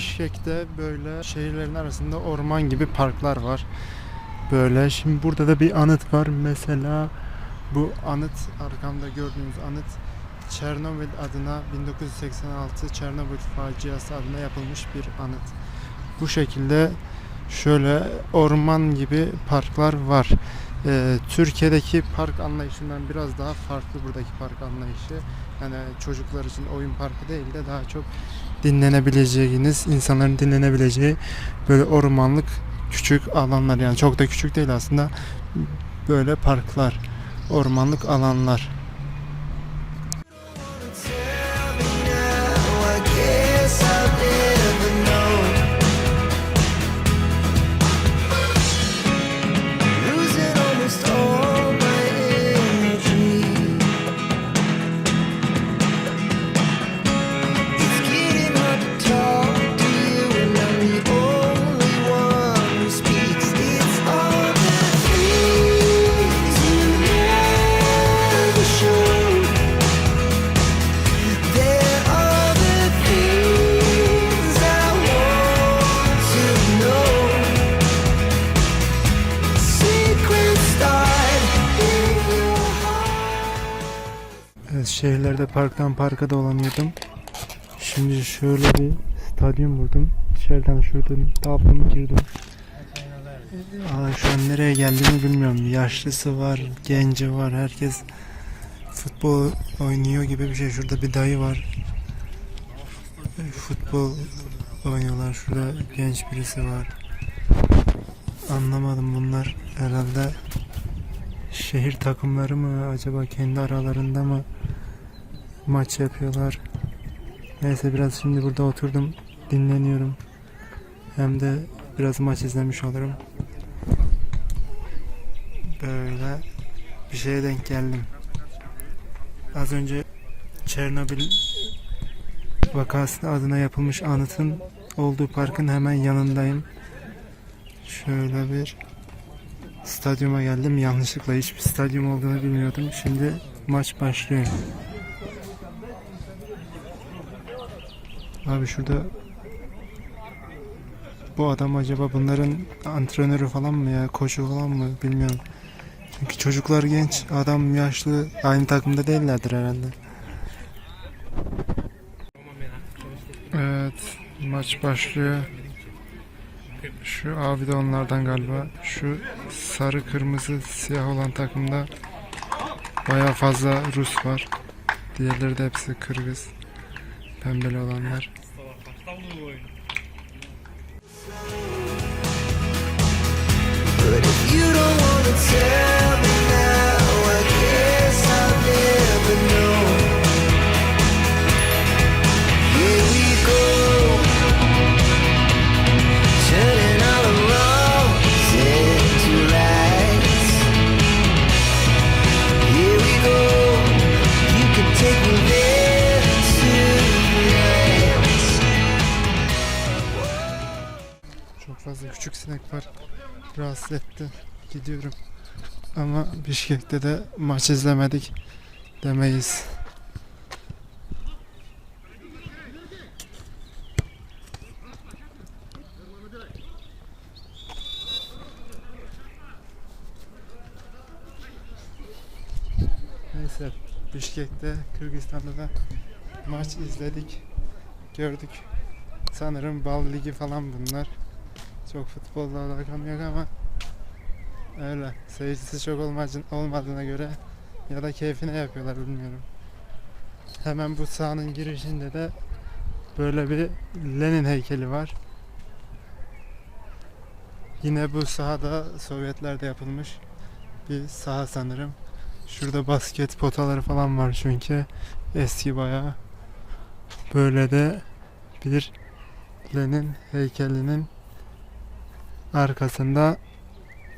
Bişkek'te böyle şehirlerin arasında orman gibi parklar var. Böyle şimdi burada da bir anıt var. Mesela bu anıt arkamda gördüğünüz anıt Çernobil adına 1986 Çernobil faciası adına yapılmış bir anıt. Bu şekilde şöyle orman gibi parklar var. Ee, Türkiye'deki park anlayışından biraz daha farklı buradaki park anlayışı. Yani çocuklar için oyun parkı değil de daha çok dinlenebileceğiniz, insanların dinlenebileceği böyle ormanlık küçük alanlar yani çok da küçük değil aslında böyle parklar, ormanlık alanlar. Şehirlerde parktan parka dolanıyordum. Şimdi şöyle bir stadyum buldum. İçeriden şuradan daldım girdim. Aa, şu an nereye geldiğimi bilmiyorum. Yaşlısı var, genci var. Herkes futbol oynuyor gibi bir şey. Şurada bir dayı var. Futbol oynuyorlar. Şurada genç birisi var. Anlamadım bunlar herhalde şehir takımları mı acaba kendi aralarında mı maç yapıyorlar. Neyse biraz şimdi burada oturdum dinleniyorum. Hem de biraz maç izlemiş olurum. Böyle bir şeye denk geldim. Az önce Çernobil vakası adına yapılmış anıtın olduğu parkın hemen yanındayım. Şöyle bir stadyuma geldim. Yanlışlıkla hiçbir stadyum olduğunu bilmiyordum. Şimdi maç başlıyor. Abi şurada bu adam acaba bunların antrenörü falan mı ya koçu falan mı bilmiyorum. Çünkü çocuklar genç, adam yaşlı aynı takımda değillerdir herhalde. Evet, maç başlıyor. Şu abi de onlardan galiba. Şu sarı, kırmızı, siyah olan takımda baya fazla Rus var. Diğerleri de hepsi Kırgız. Pembeli olanlar. Fazla küçük sinek var. Rahatsız etti. Gidiyorum. Ama Bişkek'te de maç izlemedik demeyiz. Neyse Bişkek'te Kırgızistan'da da maç izledik. Gördük. Sanırım bal ligi falan bunlar. Çok futbolla alakam yok ama öyle. Seyircisi çok olmadığına göre ya da keyfine yapıyorlar bilmiyorum. Hemen bu sahanın girişinde de böyle bir Lenin heykeli var. Yine bu sahada Sovyetlerde yapılmış bir saha sanırım. Şurada basket potaları falan var çünkü eski bayağı. Böyle de bir Lenin heykelinin arkasında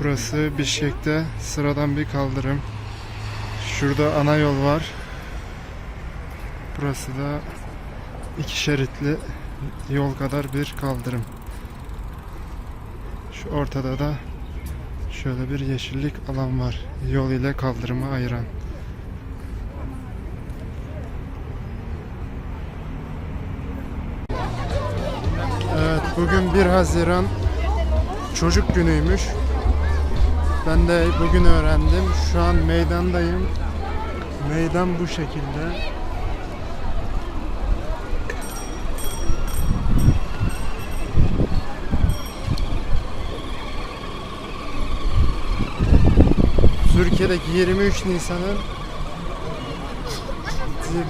Burası Bişkek'te sıradan bir kaldırım. Şurada ana yol var. Burası da iki şeritli yol kadar bir kaldırım. Şu ortada da şöyle bir yeşillik alan var. Yol ile kaldırımı ayıran. Evet bugün 1 Haziran çocuk günüymüş. Ben de bugün öğrendim. Şu an meydandayım. Meydan bu şekilde. Türkiye'deki 23 Nisan'ın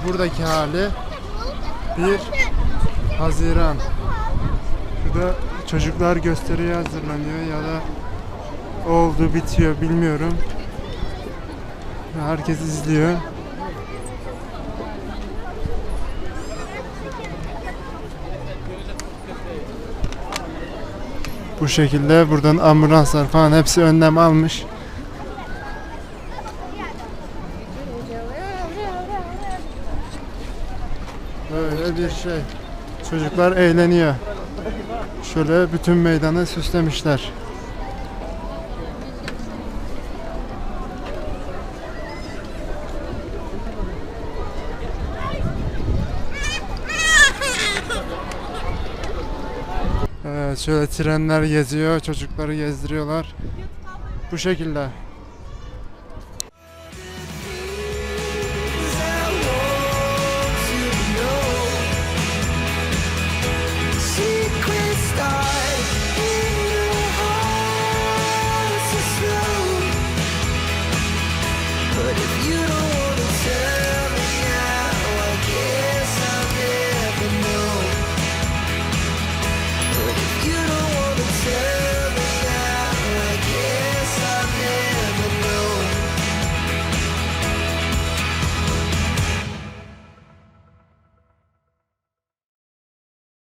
buradaki hali 1 Haziran. Şurada çocuklar gösteriye hazırlanıyor ya da oldu bitiyor bilmiyorum. Herkes izliyor. Bu şekilde buradan ambulanslar falan hepsi önlem almış. Böyle bir şey. Çocuklar eğleniyor. Şöyle bütün meydanı süslemişler. Evet şöyle trenler geziyor, çocukları gezdiriyorlar. Bu şekilde.